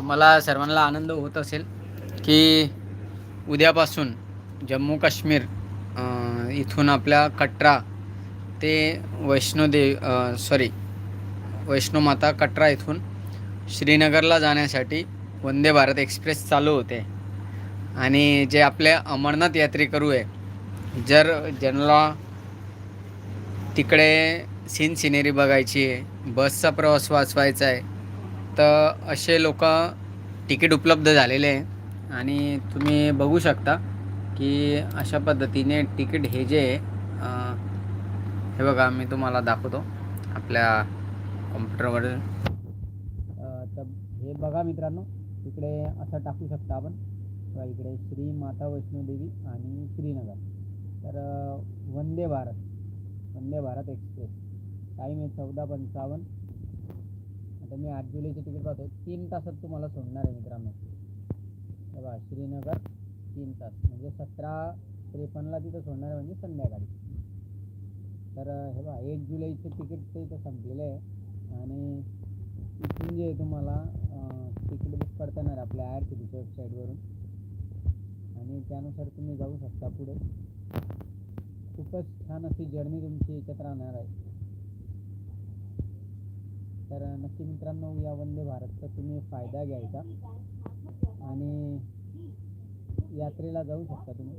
तुम्हाला सर्वांना आनंद होत असेल की उद्यापासून जम्मू काश्मीर इथून आपल्या कटरा ते वैष्णोदेव सॉरी वैष्णोमाता कटरा इथून श्रीनगरला जाण्यासाठी वंदे भारत एक्सप्रेस चालू होते. आणि जे आपले अमरनाथ यात्रेकरू आहे जर ज्यांना तिकडे सीन सिनेरी बघायची आहे बसचा प्रवास वाचवायचा आहे तर असे लोक तिकीट उपलब्ध झालेले आहे. आणि तुम्ही बघू शकता की अशा पद्धतीने तिकीट हे जे आहे हे बघा मी तुम्हाला दाखवतो आपल्या कॉम्प्युटरवर. तर हे बघा मित्रांनो इकडे असं टाकू शकता आपण. इकडे श्री माता वैष्णोदेवी आणि श्रीनगर. तर वंदे भारत वंदे भारत एक्सप्रेस. टाईम आहे चौदा पंचावन्न. आता मी आठ जुलैचे तिकीट पाहतो तीन तासात तुम्हाला सोडणार आहे मित्रांनो. हे बघा श्रीनगर तीन तास. म्हणजे सतरा त्रेपन्नला तिथं सोडणार आहे म्हणजे संध्याकाळी. तर हे बघा एक जुलैचे तिकीट ते इथं संपलेलं आहे. आणि इथून जे आहे तुम्हाला तिकीट बुक करता येणार आपल्या आर वेबसाईटवरून आणि त्यानुसार तुम्ही जाऊ शकता पुढे. खूपच छान अशी जर्नी तुमची याच्यात राहणार आहे. तर नक्की मित्रांनो या वंदे भारतचा तुम्ही फायदा घ्यायचा. आणि यात्रेला जाऊ शकता तुम्ही.